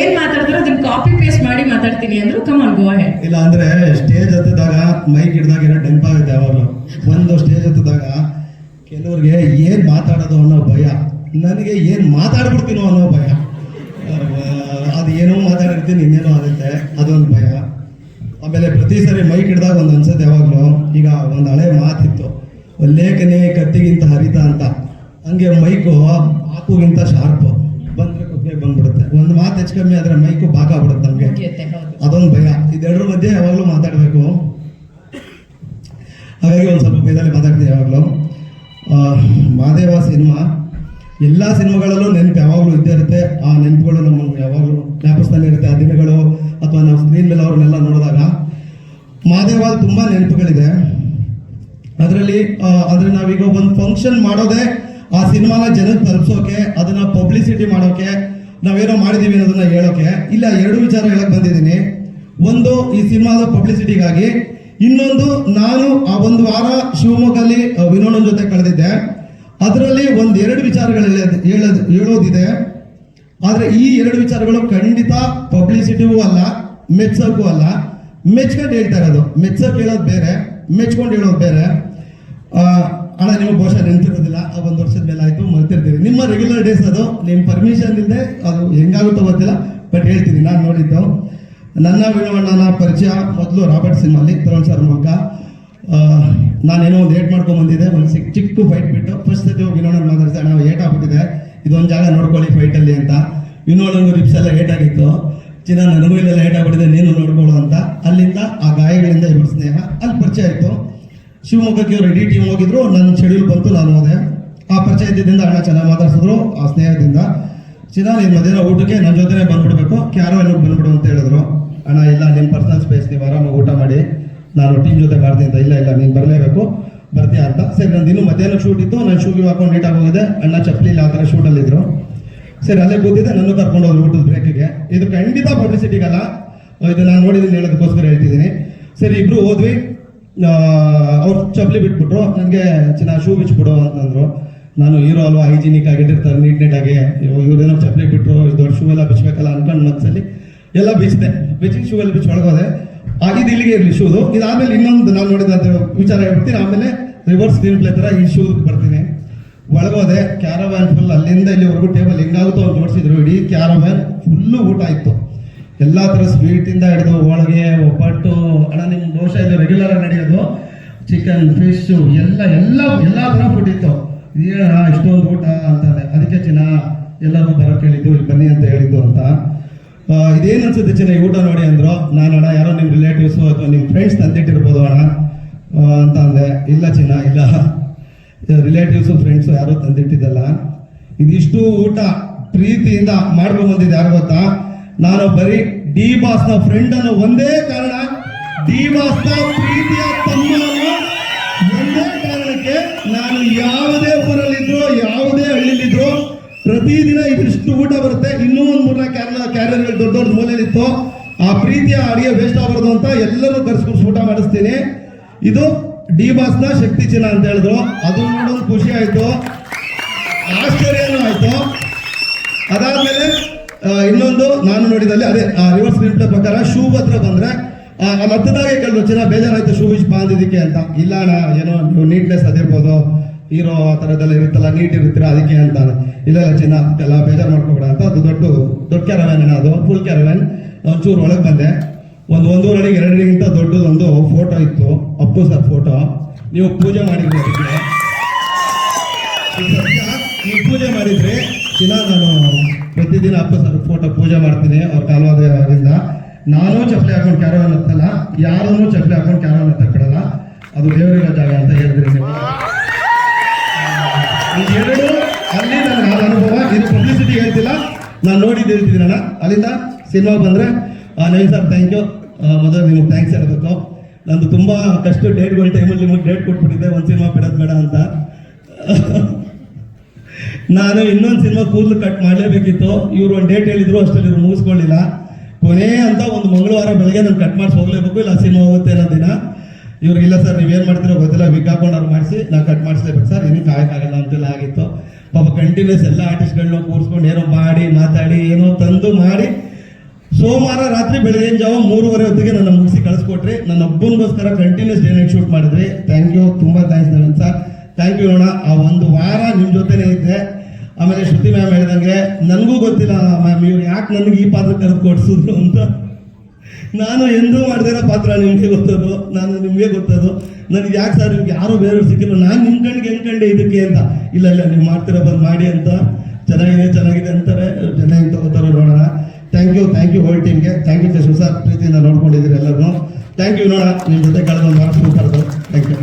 ಏನ್ ಮಾತಾಡ್ತಾರೋ ಅದನ್ನ copy paste ಮಾಡಿ ಮಾತಾಡ್ತೀನಿ ಅಂದ್ರು ಕಮಾನ್ ಗೋ ಅಹೆ ಇಲ್ಲ ಅಂದ್ರೆ ಸ್ಟೇಜ್ ಹತ್ತಿದಾಗ ಮೈಕ್ ಹಿಡ್ದಾಗ ಏನೋ ನೆನಪಾಗುತ್ತೆ ಯಾವಾಗಲೂ. ಒಂದು ಸ್ಟೇಜ್ ಹತ್ತಿದಾಗ ಕೆಲವ್ರಿಗೆ ಏನ್ ಮಾತಾಡೋದು ಅನ್ನೋ ಭಯ. ನನಗೆ ಏನ್ ಮಾತಾಡ್ಬಿಡ್ತೀನೋ ಅನ್ನೋ ಭಯ. ಅದು ಏನೋ ಮಾತಾಡಿರ್ತೀನಿ, ಇನ್ನೇನೋ ಆಗುತ್ತೆ, ಅದೊಂದು ಭಯ. ಆಮೇಲೆ ಪ್ರತಿ ಸರಿ ಮೈಕ್ ಹಿಡ್ದಾಗ ಒಂದು ಅನ್ಸುತ್ತೆ ಯಾವಾಗಲೂ, ಈಗ ಒಂದು ಹಳೆ ಮಾತಿತ್ತು, ಲೇಖನೆ ಕತ್ತಿಗಿಂತ ಹರಿತ ಅಂತ. ಹಂಗೆ ಮೈಕು ಆಕುಗಿಂತ ಶಾರ್ಪ್ ಕುತ್ತಿಗೆ ಬಂದ್ಬಿಡುತ್ತೆ. ಒಂದು ಮಾತು ಹೆಚ್ಚು ಕಮ್ಮಿ ಆದ್ರೆ ಮೈಕು ಬಾಕ ಆಗ್ಬಿಡುತ್ತೆ ನಮಗೆ. ಅದೊಂದು ಭಯ. ಇದೆರಡರ ಮಧ್ಯೆ ಯಾವಾಗಲೂ ಮಾತಾಡಬೇಕು. ಹಾಗಾಗಿ ಒಂದು ಸ್ವಲ್ಪ ಭಯದಲ್ಲಿ ಮಾತಾಡ್ತೀನಿ ಯಾವಾಗಲೂ. ಮಾದೇವ ಸಿನಿಮಾ. ಎಲ್ಲ ಸಿನಿಮಾಗಳಲ್ಲೂ ನೆನಪು ಯಾವಾಗಲೂ ಇದ್ದೇ ಇರುತ್ತೆ. ಆ ನೆನಪುಗಳು ನಮಗೆ ಯಾವಾಗಲೂ ಜ್ಞಾಪಿಸ್ತಾನೆ ಇರುತ್ತೆ. ಆ ದಿನಗಳು ಅಥವಾ ನಾವು ಸ್ಕ್ರೀನ್ ಮೇಲೆ ಅವ್ರನ್ನೆಲ್ಲ ನೋಡಿದಾಗ. ಮಾದೇವ ತುಂಬ ನೆನಪುಗಳಿದೆ. ಅದರಲ್ಲಿ ಅಂದ್ರೆ ನಾವೀಗ ಒಂದು ಫಂಕ್ಷನ್ ಮಾಡೋದೇ ಆ ಸಿನಿಮಾನ ಜನಕ್ಕೆ ತಲುಪಿಸೋಕೆ ಅದನ್ನ ಪಬ್ಲಿಸಿಟಿ ಮಾಡೋಕೆ ನಾವೇನೋ ಮಾಡಿದೀವಿ ಅನ್ನೋದನ್ನ ಹೇಳೋಕೆ ಇಲ್ಲ ಎರಡು ವಿಚಾರ ಹೇಳಕ್ ಬಂದಿದ್ದೀನಿ. ಒಂದು ಈ ಸಿನಿಮಾದ ಪಬ್ಲಿಸಿಟಿಗಾಗಿ ಇನ್ನೊಂದು ನಾನು ಆ ಒಂದು ವಾರ ಶಿವಮೊಗ್ಗದಲ್ಲಿ ಆ, ವಿನೋದನ್ ಜೊತೆ ಕಳೆದಿದ್ದೆ. ಅದರಲ್ಲಿ ಒಂದು ಎರಡು ವಿಚಾರಗಳು ಹೇಳೋದ್ ಹೇಳೋದಿದೆ. ಆದರೆ ಈ ಎರಡು ವಿಚಾರಗಳು ಖಂಡಿತ ಪಬ್ಲಿಸಿಟಿಗೂ ಅಲ್ಲ ಮೆಚ್ಚೋಕ್ಕೂ ಅಲ್ಲ. ಮೆಚ್ಕೊಂಡು ಹೇಳ್ತಾ ಇರೋದು. ಮೆಚ್ಚೋಕೆ ಹೇಳೋದು ಬೇರೆ ಮೆಚ್ಕೊಂಡು ಹೇಳೋದು ಬೇರೆ. ಅಣ್ಣ ನಿಮಗೆ ಬಹುಶಃ ನೆನ್ಪಿರೋದಿಲ್ಲ ಆ ಒಂದು ವರ್ಷದ ಮೇಲೆ ಆಯ್ತು ಮರ್ತಿರ್ತೀರಿ ನಿಮ್ಮ ರೆಗ್ಯುಲರ್ ಡೇಸ್ ಅದು ನಿಮ್ಮ ಪರ್ಮಿಷನ್ ಇಲ್ಲದೆ ಅದು ಹೆಂಗಾಗುತ್ತೋ ಗೊತ್ತಿಲ್ಲ ಬಟ್ ಹೇಳ್ತೀನಿ ನಾನು ನೋಡಿದ್ದು. ನನ್ನ ವಿನೋಣ್ಣನ ಪರಿಚಯ ಮೊದಲು ರಾಬರ್ಟ್ ಸಿನಿಮಾಲಿ ತರುಣ್ ಸರ್ ಆ, ನಾನೇನೋ ಒಂದು ಏಟ್ ಮಾಡ್ಕೊಂಡ್ ಬಂದಿದೆ ಒಂದು ಚಿಕ್ಕ ಚಿಕ್ಕ ಫೈಟ್ ಬಿಟ್ಟು ಫಸ್ಟ್ ಸತಿ ಹೋಗಿ ವಿನೋಣ್ಣನ ಮಾತಾಡ್ದೆ ನಾವು ಏಟ್ ಆಗ್ಬಿಟ್ಟಿದೆ ಇದೊಂದು ಜಾಗ ನೋಡ್ಕೊಳ್ಳಿ ಫೈಟಲ್ಲಿ ಅಂತ. ವಿನೋಣ್ಣ ರಿಪ್ಸ್ ಎಲ್ಲ ಏಟ್ ಆಗಿತ್ತು. ಚಿನ್ನ ನನಗೂ ಇಲ್ಲೆಲ್ಲ ಏಟ್ ಆಗ್ಬಿಟ್ಟಿದೆ ನೀನು ನೋಡ್ಕೊಳ್ಳೋ ಅಂತ. ಅಲ್ಲಿಂದ ಆ ಗಾಯಗಳಿಂದ ಇಬ್ಬರು ಸ್ನೇಹ ಅಲ್ಲಿ ಪರಿಚಯ ಆಯಿತು. ಶಿವಮೊಗ್ಗಕ್ಕೆ ರೆಡಿ ಟೀಮ್ ಹೋಗಿದ್ರು. ನನ್ನ ಶೆಡ್ಯೂಲ್ ಬಂತು, ನಾನು ಹೋದೆ. ಆ ಪರಿಚಯ ಇದ್ದಿದ್ದರಿಂದ ಅಣ್ಣ ಚೆನ್ನಾಗಿ ಮಾತಾಡ್ಸಿದ್ರು, ಆ ಸ್ನೇಹದಿಂದ. ಚಿನ್ನ ನೀನು ಮಧ್ಯಾಹ್ನ ಊಟಕ್ಕೆ ನನ್ನ ಜೊತೆನೇ ಬಂದ್ಬಿಡ್ಬೇಕು. ಕ್ಯಾರೋ ಏನಕ್ಕೆ ಬಂದ್ಬಿಡು ಅಂತ ಹೇಳಿದ್ರು. ಅಣ್ಣ, ಇಲ್ಲ ನಿಮ್ಮ ಪರ್ಸನಲ್ ಸ್ಪೇಸ್ ನೀವು ಆರಾಮಾಗಿ ಊಟ ಮಾಡಿ. ನಾನು ಟೀಮ್ ಜೊತೆ ಮಾಡ್ತೀನಿ ಅಂತ, ಇಲ್ಲ ಇಲ್ಲ, ನೀನು ಬರಲೇಬೇಕು. ಬರ್ತೀಯಾ ಅಂತ. ಸರಿ, ನಂದು ಇನ್ನೂ ಮಧ್ಯಾಹ್ನ ಶೂಟ್ ಇತ್ತು. ನಾನು ಶೂಗೆ ಹಾಕೊಂಡು ನೀಟಾಗಿ ಹೋಗಿದೆ. ಅಣ್ಣ ಚಪ್ಪಲಿ ಇಲ್ಲ ಆ ಥರ ಶೂಟಲ್ಲಿದ್ದರು ಸರಿ, ಅಲ್ಲೇ ಕೂತಿದ್ದೆ. ನನ್ನ ಕರ್ಕೊಂಡು ಹೋದ್ರು ಊಟದ ಬ್ರೇಕಿಗೆ ಇದು ಖಂಡಿತ ಪಬ್ಲಿಸಿಟಿಗಲ್ಲ ಇದು ನಾನು ನೋಡಿದ್ದೀನಿ, ಹೇಳೋದಕ್ಕೋಸ್ಕರ ಹೇಳ್ತಿದ್ದೀನಿ. ಸರಿ, ಇಬ್ರು ಹೋದ್ವಿ. ಅವ್ರು ಚಪ್ಪಲಿ ಬಿಟ್ಬಿಟ್ರು. ನನಗೆ ಚೆನ್ನಾಗಿ ಶೂ ಬಿಚ್ಬಿಡು ಅಂತಂದ್ರು. ನಾನು ಹೀರೋ ಅಲ್ವಾ, ಹೈಜಿನಿಕ್ ಆಗಿಟ್ಟಿರ್ತಾರೆ ನೀಟ್ ನೀಟಾಗಿ ಇವ್ರೇನೋ ಚಪ್ಪಲಿ ಬಿಟ್ಟರು ದೊಡ್ಡ ಶೂ ಎಲ್ಲ ಬಿಚ್ಚಬೇಕಲ್ಲ ಅನ್ಕೊಂಡು ಮನಸ್ಸಲ್ಲಿ ಎಲ್ಲ ಬಿಚ್ಚಿದೆ ಬಿಚ್ಚಿ ಶೂ ಎಲ್ಲ ಬಿಚ್ಚಿ ಒಳಗೋದೆ. ಆಗಿದ್ದು ಇಲ್ಲಿಗೆ ಇರಲಿ ಶೂದು. ಇದಾದಮೇಲೆ ಇನ್ನೊಂದು ನಾನು ನೋಡಿದ ವಿಚಾರ ಹೇಳ್ತೀನಿ ಆಮೇಲೆ ರಿವರ್ಸ್ ಸ್ಕ್ರೀನ್ ಪ್ಲೇ ಥರ ಈ ಶೂ ಬರ್ತೀನಿ. ಒಳಗೋದೆ ಕ್ಯಾರವ್ಯಾನ್ ಫುಲ್ ಅಲ್ಲಿಂದ ಇಲ್ಲಿವರೆಗೂ ಟೇಬಲ್ ಹೆಂಗಾಗುತ್ತೋ ಅವ್ರು ನೋಡಿಸಿದ್ರು ಇಡೀ ಕ್ಯಾರವ್ಯಾನ್ ಫುಲ್ಲು ಊಟ ಇತ್ತು. ಎಲ್ಲ ಥರ ಸ್ವೀಟಿಂದ ಹಿಡಿದು ಒಳಗೆ ಒಬ್ಬಟ್ಟು ಅಣ್ಣ ನಿಮ್ ದೋಸೆ ಇದು ರೆಗ್ಯುಲರ್ ಆಗಿ ನಡೆಯೋದು ಚಿಕನ್ ಫಿಶ್ ಎಲ್ಲ ಎಲ್ಲ ಎಲ್ಲ ಥರ ಫುಡ್ ಇತ್ತು ಇಷ್ಟೊಂದು ಊಟ ಅಂತಾರೆ ಅದಕ್ಕೆ ಚಿನ್ನ, ಎಲ್ಲರೂ ಬರೋ ಹೇಳಿದ್ದು, ಇಲ್ಲಿ ಬನ್ನಿ ಅಂತ ಹೇಳಿದ್ದು ಅಂತ. ಇದೇನು ಅನ್ಸುತ್ತೆ ಚಿನ್ನ ಊಟ ನೋಡಿ ಅಂದರು. ನಾನು ಅಣ್ಣ, ಯಾರೋ ನಿಮ್ಮ ರಿಲೇಟಿವ್ಸ್ ಅಥವಾ ನಿಮ್ಮ ಫ್ರೆಂಡ್ಸ್ ತಂದಿಟ್ಟಿರ್ಬೋದು ಅಣ್ಣ. ಅಂತ ಅಂದೆ. ಇಲ್ಲ ಚಿನ್ನ, ಇಲ್ಲ. ರಿಲೇಟಿವ್ಸ್ ಫ್ರೆಂಡ್ಸ್ ಯಾರು ತಂದಿಟ್ಟಿದ್ದಲ್ಲ. ಇದಿಷ್ಟು ಊಟ ಪ್ರೀತಿಯಿಂದ ಮಾಡ್ಕೊಂಡ್ ಬಂದಿದ್ದು ಯಾರು ಗೊತ್ತಾ? ನಾನು ಬರೀ ಡಿ ಬಾಸ್ನ ಫ್ರೆಂಡ್ ಅನ್ನೋ ಒಂದೇ ಕಾರಣ. ಡಿ ಬಾಸ್ನ ಪ್ರೀತಿಯ ದೊಡ್ಡ ಮೂಲೆಯಲ್ಲಿತ್ತು. ಆ ಪ್ರೀತಿಯ ಅಡಿಗೆ ವೇಸ್ಟ್ ಆಗಬಾರ್ದು ಅಂತ ಎಲ್ಲರೂ ಕರ್ಸ್ಕೊಂಡು ಊಟ ಮಾಡಿಸ್ತೀನಿ. ಇದು ಡಿ ಬಾಸ್ನ ಶಕ್ತಿ ಚಿನ್ನ ಅಂತ ಹೇಳಿದ್ರು. ಅದು ನೋಡೋದು ಖುಷಿ ಆಯಿತು. ಆಶ್ಚರ್ಯನೂ ಆಯಿತು. ಅದಾದ್ಮೇಲೆ ಇನ್ನೊಂದು ನಾನು ನೋಡಿದಲ್ಲಿ ಅದೇ ರಿವರ್ಸ್ ಸ್ಕ್ರೀನ್ ಪ್ರಕಾರ ಶೂ ಹತ್ರ ಬಂದ್ರೆ ಹತ್ತದಾಗೆ ಕೇಳಿದ್ರು, ಚಿನ್ನ ಬೇಜಾರಾಯ್ತು ಶೂ ಇಷ್ಟ ಬಾಂದಿದ್ದಕ್ಕೆ ಅಂತ. ಇಲ್ಲ ಏನೋ ನೀವು ನೀಟ್ನೆಸ್ ಅದಿರ್ಬೋದು. ಹೀರೋ ಆ ಥರದ್ದೆಲ್ಲ ಇರುತ್ತಲ್ಲ ನೀಟ್ ಇರುತ್ತೀರ? ಅದಕ್ಕೆ ಅಂತ ಇಲ್ಲ ಚಿನ್ನ ಎಲ್ಲ ಬೇಜಾರು ಮಾಡ್ಕೋಬೇಡ ಅಂತ ಅದು ದೊಡ್ಡ ದೊಡ್ಡ ಕ್ಯಾರವ್ಯಾನ್ ಅದು ಫುಲ್ ಕ್ಯಾರವ್ಯಾನ್ ಒಂಚೂರು ಒಳಗೆ ಬಂದೆ. ಒಂದು ಒಂದೂವರೆ ಅಡಿಗೆ ದೊಡ್ಡದೊಂದು ಫೋಟೋ ಇತ್ತು. ಅಪ್ಪು ಸರ್ ಫೋಟೋ ನೀವು ಪೂಜೆ ಮಾಡಿದ್ರಿ ನೀವು ಪೂಜೆ ಮಾಡಿದ್ರೆ ಚಿನ್ನ ನಾನು ಪ್ರತಿದಿನ ಅಪ್ಪ ಸರ್ ಫೋಟೋ ಪೂಜೆ ಮಾಡ್ತೀನಿ ಅವ್ರ ಕಾಲವಾದ್ರಿಂದ ನಾನು ಚಪ್ಪಲಿ ಹಾಕೊಂಡು ಕ್ಯಾರವನ್ ಹತ್ತಲ್ಲ, ಯಾರನ್ನೂ ಚಪ್ಪಲಿ ಹಾಕೊಂಡು ಕ್ಯಾರವನ್ ಹತ್ತಕ್ ಬಿಡಲ್ಲ. ಅದು ದೇವರಿರೋ ಜಾಗ ಅಂತ ಹೇಳಿದ್ರಿ ನೀವು. ಇದೆರಡು ಅಲ್ಲಿ ನನ್ನ ಅನುಭವ ಇದು ಪಬ್ಲಿಸಿಟಿ ಹೇಳ್ತಿಲ್ಲ. ನಾನು ನೋಡಿದ್ದು ಹೇಳ್ತಿದ್ದೀನಲ್ಲ ಅಲ್ಲಿಂದ ಸಿನಿಮಾ ಬಂದರೆ ನವೀನ್ ಸರ್ ಥ್ಯಾಂಕ್ ಯು ಮೊದಲು ನಿಮಗೆ ಥ್ಯಾಂಕ್ಸ್ ಹೇಳಬೇಕು. ನಂದು ತುಂಬ ಕಷ್ಟ ಡೇಟ್ಗಳ ಟೈಮಲ್ಲಿ ನಿಮಗೆ ಡೇಟ್ ಕೊಟ್ಬಿಟ್ಟಿದ್ದೆ. ಒಂದು ಸಿನಿಮಾ ಬಿಡೋದು ಬೇಡ ಅಂತ. ನಾನು ಇನ್ನೊಂದು ಸಿನಿಮಾ ಕೂದಲು ಕಟ್ ಮಾಡಲೇಬೇಕಿತ್ತು. ಇವರು ಒಂದು ಡೇಟ್ ಹೇಳಿದ್ರು, ಅಷ್ಟರಲ್ಲಿ ಇವ್ರು ಮುಗಿಸ್ಕೊಳ್ಳಿಲ್ಲ. ಕೊನೆ ಅಂತ ಒಂದು ಮಂಗಳವಾರ ಬೆಳಗ್ಗೆ ನಾನು ಕಟ್ ಮಾಡಿಸಿ ಹೋಗಲೇಬೇಕು. ಇಲ್ಲ ಸಿನಿಮಾ ಹೋಗುತ್ತೆ ಅನ್ನೋ ದಿನ. ಇವ್ರು, ಇಲ್ಲ ಸರ್ ನೀವೇನು ಮಾಡ್ತೀರೋ ಗೊತ್ತಿಲ್ಲ ವಿಜ್ಞಾಪನ ಅವ್ರು ಮಾಡಿಸಿ, ನಾವು ಕಟ್ ಮಾಡಿಸ್ಲೇಬೇಕು ಸರ್ ಇನ್ನೂ ಕಾಯಕ್ಕಾಗಲ್ಲ ಅಂತೆಲ್ಲ ಆಗಿತ್ತು. ಪಾಪ ಕಂಟಿನ್ಯೂಸ್ ಎಲ್ಲ ಆರ್ಟಿಸ್ಟ್ಗಳನ್ನ ಕೂರಿಸ್ಕೊಂಡು ಏನೋ ಮಾಡಿ, ಮಾತಾಡಿ, ಏನೋ ತಂದು ಮಾಡಿ, ಸೋಮವಾರ ರಾತ್ರಿ ಬೆಳಗಿನ ಜಾವ, ಮೂರುವರೆ ಹೊತ್ತಿಗೆ ನನ್ನ ಮುಗಿಸಿ ಕಳಿಸ್ಕೊಟ್ರಿ. ನನ್ನ ಒಬ್ಬನಿಗೋಸ್ಕರ ಕಂಟಿನ್ಯೂಸ್ ಡೇ ನೈಟ್ ಶೂಟ್ ಮಾಡಿದ್ರಿ. ಥ್ಯಾಂಕ್ ಯು ತುಂಬ thanks Naveen sir thank you ಅಣ್ಣ ಆ ಒಂದು ವಾರ ನಿಮ್ಮ ಜೊತೆನೇ ಇದ್ದೆ. ಆಮೇಲೆ ಶ್ರುತಿ ಮ್ಯಾಮ್ ಹೇಳಿದಂಗೆ, ನನಗೂ ಗೊತ್ತಿಲ್ಲ ಮ್ಯಾಮ್ ಇವ್ರು ಯಾಕೆ ನನಗೆ ಈ ಪಾತ್ರ ಕರೆದು ಕೊಡ್ಸಿದ್ರು ಅಂತ. ನಾನು ಎಂದೂ ಮಾಡ್ದಿರೋ ಪಾತ್ರ ನಿಮಗೆ ಗೊತ್ತದು, ನಾನು ನಿಮಗೆ ಗೊತ್ತದು. ನನಗೆ ಯಾಕೆ ಸರ್ ನಿಮ್ಗೆ ಯಾರು ಬೇರೆ ಸಿಕ್ಕಿಲ್ಲ? ನಾನು ನಿಮ್ಮ ಕಣ್ಣಿಗೆ ಹೆಂಗೆ ಇದಕ್ಕೆ ಅಂತ. ಇಲ್ಲ ಇಲ್ಲ, ನೀವು ಮಾಡ್ತೀರಾ ಬಂದು ಮಾಡಿ ಅಂತ. ಚೆನ್ನಾಗಿದೆ ಚೆನ್ನಾಗಿದೆ ಅಂತಾರೆ. ಜನ ಹೆಂಗೆ ತಗೋತಾರೋ ನೋಡೋಣ. Thank you thank you whole ಟೀಮ್ಗೆ ಥ್ಯಾಂಕ್ ಯು ಜಸ್ವು ಸರ್ ಪ್ರೀತಿಯಿಂದ ನೋಡ್ಕೊಂಡಿದ್ದೀರಿ ಎಲ್ಲರೂ ಥ್ಯಾಂಕ್ ಯು ನೋಡೋಣ. ನಿಮ್ಮ ಜೊತೆ ಕಳೆದ ಒಂದು ವಾರ ಥ್ಯಾಂಕ್ ಯು